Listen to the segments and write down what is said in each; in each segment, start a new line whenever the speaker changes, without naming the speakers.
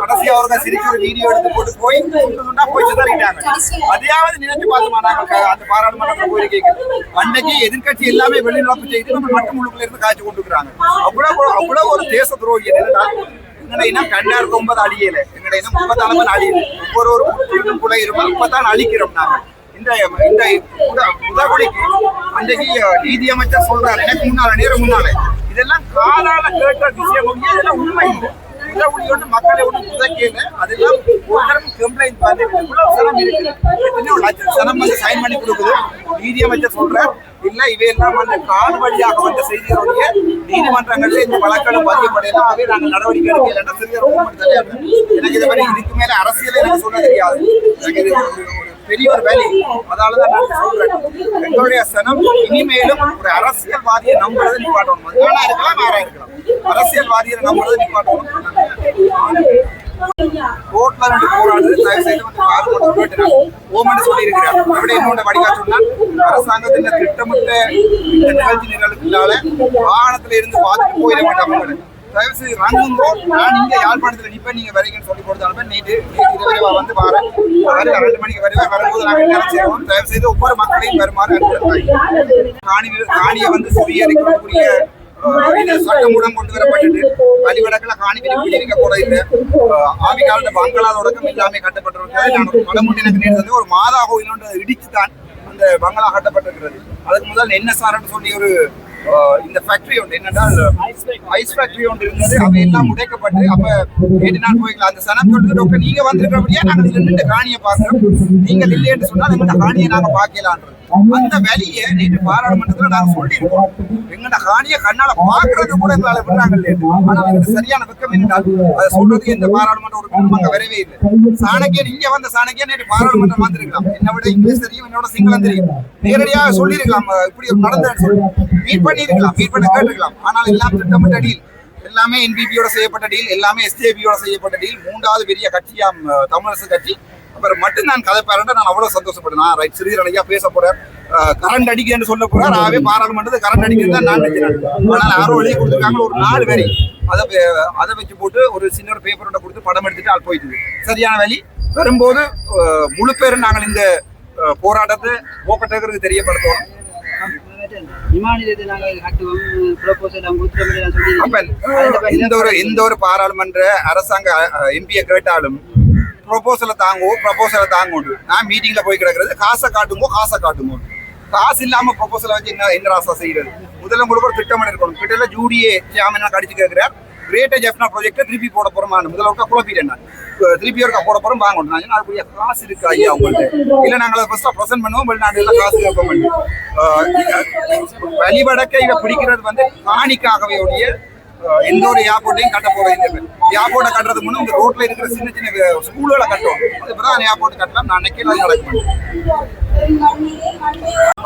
கடைசி அவர்கள் சிரிக்க ஒரு வீடியோ எடுத்து போட்டு போய் சொன்னா போய் சிதறிட்டாங்க. அதையாவது நினைச்சு பார்த்தோமா நாங்கள் அந்த பாராளுமன்ற கோரிக்கைக்கு அன்னைக்கு எதிர்கட்சி எல்லாமே வெளிநடப்பு செய்து நம்ம மட்டும் உள்ளுக்குள்ள இருந்து காய்ச்சி கொண்டுக்கிறாங்க அவ்வளவு அவ்வளவு ஒரு தேச துரோகி என்னன்னா எங்கட இனம் கண்ணாருக்கு ஒன்பது அழியல. எங்கட இனம் முப்பத்தாலமன் அழியல. ஒவ்வொரு ஒரு புற்றிலும் கூட இருப்போம் முப்பத்தான் அழிக்கிறோம் நாங்கள் இந்த இந்த உதகுடிக்கு அன்றைக்கு நீதியமைச்சர் சொல்றாரு. எனக்கு முன்னால நேரம் முன்னால. இதெல்லாம் காலால கேட்ட விஷயம். இதெல்லாம் உண்மை. இல்லை ஒன்று புதைக்கல அதெல்லாம் ஒரு கம்ப்ளைண்ட் பார்த்து இவ்வளவு சனம் இருக்குது லட்சம் சனம் வந்து சைன் பண்ணி கொடுக்குது. நீதியமைச்சர் இல்ல இவையெல்லாம் கால் வழியாக வந்த செய்திகளுடைய நீதிமன்றங்கள்ல இந்த வழக்குகளும் பதியப்படையலாம் ஆகவே நாங்கள் நடவடிக்கை எடுக்கல. சிறிய எனக்கு இதை பற்றி இதுக்கு மேல அரசியல் எனக்கு சொல்ல தெரியாது. எனக்கு இது பெரிய ஒரு வேலை. அதனாலதான் நான் சொல்றேன். எங்களுடைய சனம் இனிமேலும் ஒரு அரசியல்வாதியை நம்புறதை நிப்பாட்டணும். மதுவானா இருக்கலாம் யாரா இருக்கலாம். அரசியல்வாதியை நம்புறதை நிப்பாட்டணும். ரோட்ல தயவு செய்து வந்து கேட்டுறாங்க ஓமன் சொல்லியிருக்கிறார் அப்படி இன்னொன்று வடிவா சொன்னால் அரசாங்கத்தின் திட்டமிட்ட இந்த நிகழ்ச்சி நிகழ்ச்சிகளால வாகனத்துல இருந்து பார்த்துட்டு போயிட மாட்டாங்க. தயவு செய்து ரங்குங்கோ நான் இங்க யாழ்ப்பாணத்துல நிப்பேன். நீங்க வரீங்கன்னு சொல்லி கொடுத்தாலுமே நேற்று நேற்று வந்து வாரேன் வர ரெண்டு மணிக்கு வருவேன் வரும்போது நாங்கள் என்ன செய்வோம்? தயவு செய்து ஒவ்வொரு மக்களையும் வருமாறு அனுப்பிடுறாங்க காணி காணியை வந்து சுவீகரிக்கக்கூடிய அஹ், இந்த சட்டமூலம் கொண்டு வரப்பட்டது வழிவடக்கில் காணி விரிவு இருக்க கூட இல்லை. ஆவி காலத்து பங்களா தொடக்கம் எல்லாமே கட்டப்பட்டிருக்கிறது. நான் ஒரு மாதா கோயில் ஒன்று இடித்து தான் அந்த பங்களா கட்டப்பட்டிருக்கிறது. அதுக்கு முதல் என்எஸ்ஆர்னு சொல்லி ஒரு இந்த ஃபேக்டரி ஒன்று என்னென்றால் ஐஸ் ஃபேக்டரி ஒன்று இருந்தது. அவை எல்லாம் உடைக்கப்பட்டு அப்ப நேற்று நான் போய்க்கலாம். அந்த சனம் சொல்லிட்டு டாக்டர் நீங்க வந்திருக்கிறபடியா நாங்கள் நின்று காணியை பார்க்கிறோம். நீங்கள் இல்லை என்று சொன்னால் எங்கள்ட்ட காணியை நாங்க பார்க்கலான்றது. அந்த வேலையை நேற்று பாராளுமன்றத்துல நாங்க சொல்லியிருக்கோம். எங்கட காணியை கண்ணால பாக்குறது கூட எங்களால விடுறாங்க இல்லையா? ஆனா அதுக்கு சரியான வெக்கம் என்றால் அதை சொல்றது இந்த பாராளுமன்ற ஒரு அங்க வரவே இல்லை. சாணக்கியன் இங்க வந்த சாணக்கியன் நேற்று பாராளுமன்றம் வந்திருக்கலாம். என்னை விட இங்கிலீஷ் தெரியும் என்னோட சிங்களம் தெரியும். நேரடியாக சொல்லியிருக்கலாம் இப்படி ஒரு நடந்ததுன்னு சொல்லி. மீட் பண்ணியிருக்கலாம் மீட் பண்ண கேட்டிருக்கலாம். ஆனால் எல்லாம் திட்டமிட்ட அடியில் எல்லாமே என்பிபியோட செய்யப்பட்ட டீல் எல்லாமே எஸ்டிபியோட செய்யப்பட்ட டீல் மூன்றாவது பெரிய கட்சியாம் தமிழரசு கட்சி. அப்புறம் மட்டும் நான் கதை பாருங்க நான் அவ்வளவு சந்தோஷப்பட்டேன் நான் ரைட் சிறிதர் அழகியா பேச போறேன். கரண்ட் அடிக்கிறேன்னு சொல்ல போறார் ஆகவே பாராளுமன்றத்தை கரண்ட் அடிக்கிறது தான் நான் நினைக்கிறேன். ஆனால் ஆறு வழியை கொடுத்துருக்காங்க ஒரு நாலு வரி அதை அதை வச்சு போட்டு ஒரு சின்ன ஒரு பேப்பரோட கொடுத்து படம் எடுத்துட்டு ஆள் போயிட்டு சரியான வழி. வரும்போது முழு பேரும் நாங்கள் இந்த போராட்டத்தை போக்கட்டகருக்கு தெரியப்படுத்துவோம். இந்த ஒரு இந்த ஒரு பாராளுமன்ற அரசாங்க எம்பியை கேட்டாலும் ப்ரொபோசலை தாங்குவோம் ப்ரொபோசலை தாங்கணும் நான் மீட்டிங்கில் போய் கிடக்கிறது காசை காட்டுங்கோ காசை காட்டுங்கோ காசு இல்லாமல் ப்ரொபோசலை வச்சு என்ன என்ன ராசா செய்யறது? முதல்ல உங்களுக்கு ஒரு திட்டமிட இருக்கணும் கிட்ட ஜூடியே ஜாமீனா கடிச்சு கேட்கிறார் கிரேட்டர் ஜெஃப்னா ப்ராஜெக்ட் திருப்பி போட போறோம்? முதல்ல ஒருக்கா குழப்பிட்டேன் நான் திருப்பி ஒருக்கா போட போறோம் வாங்கணும் நான் அதுக்குரிய காசு இருக்கு ஐயா உங்கள்ட்ட இல்லை நாங்கள் ஃபர்ஸ்ட்டாக ப்ரெசென்ட் பண்ணுவோம் வெளிநாட்டுல காசு கேட்க வழிபடக்க இதை பிடிக்கிறது வந்து காணிக்காகவே உடைய எந்த ஒரு ஏர்போர்ட்டையும் கட்ட போறது இல்லை ஏர்போர்ட்டை கட்டுறதுக்கு முன்னே இந்த ரோட்டில் இருக்கிற சின்ன சின்ன ஸ்கூல்களை கட்டுவோம். அதுக்கப்புறம் ஏர்போர்ட் கட்டலாம். நான் நினைக்கிறேன் அது நடக்கும்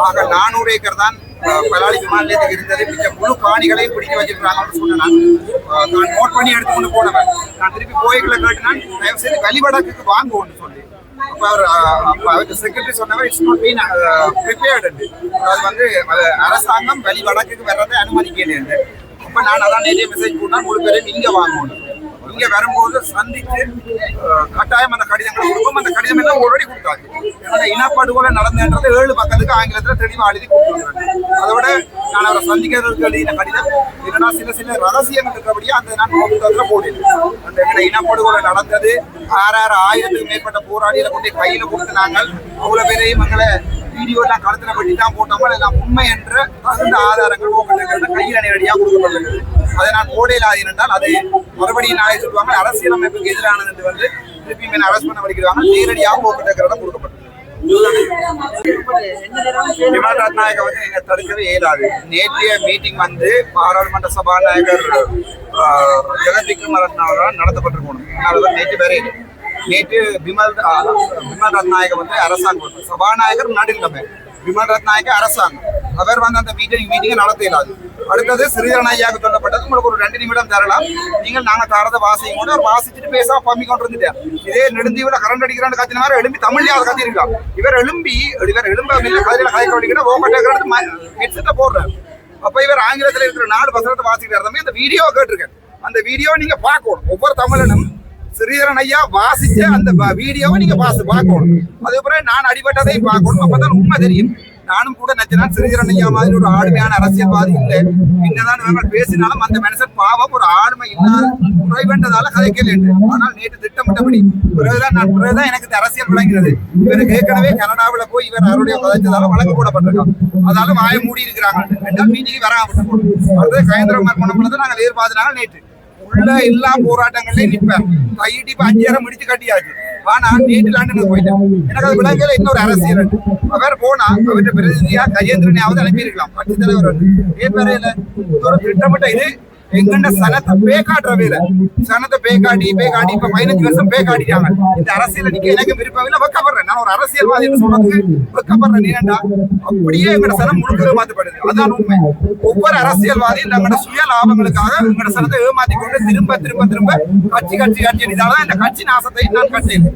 ஆக நானூறு ஏக்கர் தான் பலாளி பலாலி விமான நிலையத்துக்கு இருந்தது. மிச்ச முழு காணிகளையும் பிடிக்க வச்சிருக்காங்கன்னு சொன்னேன் நான். நான் நோட் பண்ணி எடுத்து கொண்டு போனவன். நான் திருப்பி கோயில்களை கேட்டினான். தயவு செய்து வழிவடக்குக்கு வாங்குவோம்னு சொல்லி. அப்போ அவர் அஹ், அவருக்கு செக்ரட்டரி சொன்னவர் இட்ஸ் நாட் பீன் ப்ரிப்பேர்டு அது வந்து அரசாங்கம் வழிவடக்குக்கு வர்றதை அனுமதிக்கல அப்ப நான் அதான் நிறைய மெசேஜ் போட்டா முழு பேரும் இங்க வாங்கணும். இங்க வரும்போது சந்திச்சு கட்டாயம் அந்த கடிதங்களை கொடுப்போம். அந்த கடிதம் எல்லாம் ஆல்ரெடி கொடுத்தாச்சு என்னோட இனப்படுகொலை நடந்தது ஏழு பக்கத்துக்கு ஆங்கிலத்துல தெளிவா எழுதி கொடுத்துருக்கேன் அதோட நான் அவரை சந்திக்கிறதுக்கு எழுதின கடிதம் என்னன்னா சில சில ரகசியங்கள் இருக்கிறபடியே அந்த நான் நோக்கத்தில் போடுறேன் அந்த எங்கட இனப்படுகொலை நடந்தது ஆறாறு ஆயிரத்துக்கு மேற்பட்ட போராளிகளை கொண்டு கையில கொடுத்து நாங்கள் அவ்வளவு பேரையும் எங்களை வீடியோ எல்லாம் களத்துல தான் போட்டோமோ எல்லாம் உண்மை என்ற தகுந்த ஆதாரங்கள் உங்களுக்கு கையில் நேரடியாக கொடுக்கப்பட்டது அதை நான் போடையில் ஆதி என்றால் அது மறுபடியும் நாளை சொல்லுவாங்க அரசியலமைப்புக்கு எதிரானது என்று வந்து திருப்பி மேல அரசு பண்ண வலிக்கிறாங்க. நேரடியாக ஓப்பன் இடம் கொடுக்கப்பட்டது விமல் ரத்நாயக வந்து எங்க தடுக்கவே இயலாது. நேற்றைய மீட்டிங் வந்து பாராளுமன்ற சபாநாயகர் ஜெகத் விக்ரமரத்ன அவர்களால் நடத்தப்பட்டிருக்கணும் அதனால நேற்று வேற இல்லை. நேற்று விமல் விமல் ரத்நாயக வந்து அரசாங்கம் சபாநாயகர் நடுநிலைமை விமல் ரத்நாயக அரசாங்கம். அவர் வந்து அந்த மீட்டிங் மீட்டிங்கை நடத்த அடுத்தது சிறிதரன் ஐயாவுக்கு சொல்லப்பட்டது. உங்களுக்கு ஒரு ரெண்டு நிமிடம் தரலாம். நீங்கள் நாங்கள் தரத வாசியும் கூட அவர் வாசிச்சுட்டு பேச பம்மி கொண்டு இருந்துட்டேன் இதே நெடுந்தீவில் கரண்ட் அடிக்கிறான்னு கத்தினாரு எழும்பி தமிழ்லயே அதை கத்திருக்கான். இவர் எழும்பி இவர் எழும்ப கதையில் கதையில கதைக்க வலிக்கிட்ட ஓப்பட்டேக்கிறது ஹெட்செட்டை போடுறாரு. அப்ப இவர் ஆங்கிலத்தில் இருக்கிற நாலு வசனத்தை வாசிக்கிறார். தம்பி அந்த வீடியோ கேட்டிருக்கேன் அந்த வீடியோ நீங்க பார்க்கணும். ஒவ்வொரு தமிழனும் ஸ்ரீதரன் ஐயா வாசிச்ச அந்த வ- வீடியோவை நீங்க பாசு பார்க்கணும். அதுக்கப்புறம் நான் அடிபட்டதையும் பார்க்கணும். அப்பதான் உண்மை தெரியும். நானும் கூட நினைச்சேன் ஸ்ரீதரன் ஐயா மாதிரி ஒரு ஆளுமையான அரசியல்வாதி இல்லை. என்னதான் நாங்கள் பேசினாலும் அந்த மனுஷன் பாவம் ஒரு ஆளுமை இல்லாத குறைவென்றதால கதைக்கல என்று ஆனால் நேற்று திட்டமிட்டபடி பிறகுதான் நான் பிறகுதான் எனக்கு இந்த அரசியல் விளங்குகிறது இவருக்கு ஏற்கனவே கனடாவில் போய் இவர் அவருடைய கதைச்சதால வழக்கு போடப்பட்டிருக்கோம் அதாலும் வாய மூடி இருக்கிறாங்க ரெண்டாம் மீட்டிங் வராம விட்டு போடும் அடுத்து கயந்திரமார் கொண்ட பொழுது நாங்கள் எதிர்பார்த்தனால நேற்று. உள்ள எல்லா போராட்டங்களையும் நிப்பேன். கையிட்டு இப்ப அஞ்சாயிரம் முடிச்சு கட்டியாச்சு. ஆனா நேற்று போயிட்டேன். எனக்கு அது விலங்குல இன்னொரு அரசியல் அவர் போனா அவருடைய பிரதிநிதியா கையேந்திரனையாவது அனுப்பியிருக்கலாம். கட்சி தலைவர் பேரையில ஒரு திட்டமிட்ட இது. எங்கண்ட சனத்தை பே காட்டுற வேலை. சனத்தை பே காட்டி பே காட்டி இப்ப பதினஞ்சு வருஷம் பே காட்டிட்டாங்க இந்த அரசியல் நிக்க எனக்கு விருப்பம் இல்லை வெக்கப்படுறேன். நான் ஒரு அரசியல்வாதி சொல்றதுக்கு வெக்கப்படுறேன். ஏன்டா அப்படியே எங்கட சனம் முழுக்க ஏமாத்தப்படுது அதான் உண்மை. ஒவ்வொரு அரசியல்வாதியும் தங்களோட சுய லாபங்களுக்காக எங்கட சனத்தை ஏமாத்தி கொண்டு திரும்ப திரும்ப திரும்ப கட்சி கட்சி கட்சி. இதாலதான் இந்த கட்சி நாசத்தை நான் கட்டேன்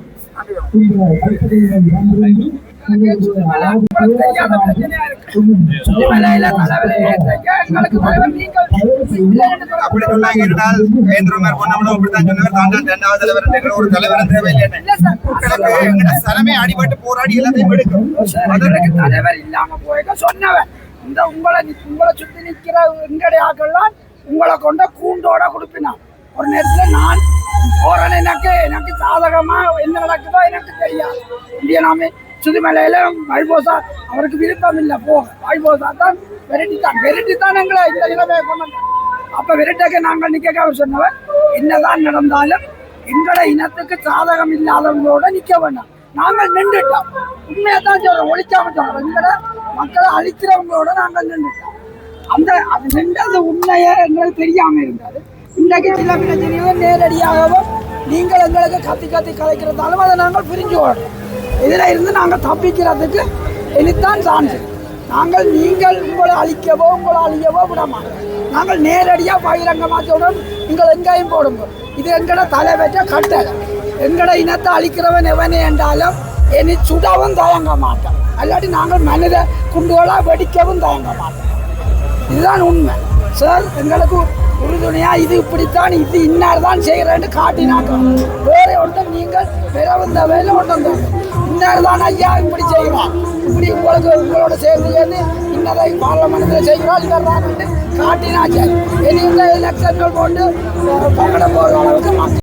அப்படி சொன்னாங்க என்றால் கேந்திரமார் பொன்னமனும் அப்படித்தான் சொன்னவர் தான் இரண்டாவது தலைவர் என்கிற ஒரு தலைவர் தேவையில்லை மக்களுக்கு அடிபட்டு போராடி எல்லாத்தையும் எடுக்கும்
அதற்கு தலைவர் இல்லாம போயிருக்க சொன்னவன் இந்த உங்களை உங்களை சுத்தி நிற்கிற எங்கடையாக்கெல்லாம் உங்களை கொண்ட கூண்டோட கொடுப்பினான். ஒரு நேரத்துல நான் போறேன் எனக்கு எனக்கு சாதகமா என்ன நடக்குதோ எனக்கு தெரியாது. இந்தியனாமே சுதுமலையில வைபோசா அவருக்கு விருப்பம் இல்லை போ. வைபோசா தான் விரட்டித்தான். விரட்டித்தான் எங்களை இந்த நிலைமையை கொண்டு அப்ப விரட்டக்க நாங்கள் நிக்க அவர் சொன்னவர் என்னதான் நடந்தாலும் எங்களோட இனத்துக்கு சாதகம் இல்லாதவங்களோட நிக்க வேண்டாம். நாங்கள் நின்றுட்டோம். உண்மையை தான் சொல்றோம் ஒழிக்காம சொல்றோம் எங்களோட மக்களை அழிக்கிறவங்களோட நாங்கள் நின்றுட்டோம். அந்த அது நின்றது உண்மையை எங்களுக்கு தெரியாம இருந்தது. இன்றைக்கு சில பிரச்சனைகள் நேரடியாகவும் நீங்கள் எங்களுக்கு கத்தி கத்தி கலைக்கிறதாலும் அதை நாங்கள் பிரிஞ்சு ஓடுறோம். இதில் இருந்து நாங்கள் தப்பிக்கிறதுக்கு இனித்தான் சான்ஸ் நாங்கள் நீங்கள் உங்களை அழிக்கவோ உங்களை அழியவோ விடமா நாங்கள் நேரடியாக பகிரங்கமாக சொல்றோம். நீங்கள் எங்கேயும் போடுங்க. இது எங்கட தலைவற்ற கட்டளை. எங்கட இனத்தை அழிக்கிறவன் எவனே என்றாலும் இனி சுடவும் தயங்க மாட்டோம் அல்லாட்டி நாங்கள் மனித குண்டுகளாக வெடிக்கவும் தயங்க மாட்டோம். இதுதான் உண்மை. சார் எங்களுக்கு உறுதுணையாக இது இப்படித்தான் இது இன்னார் தான் செய்கிறேன்னு காட்டினாங்க பிறந்த வேலை கொண்டு வந்தாங்க இன்னார் ஐயா இப்படி செய்கிறார் இப்படி உங்களுக்கு உங்களோட சேர்ந்து சேர்ந்து இன்னதை பார்லமெண்ட்டில் செய்கிறோம் இவர் காட்டினாச்சு. இனி இந்த எலெக்ஷன்கள் போட்டு பங்கட போகிற அளவுக்கு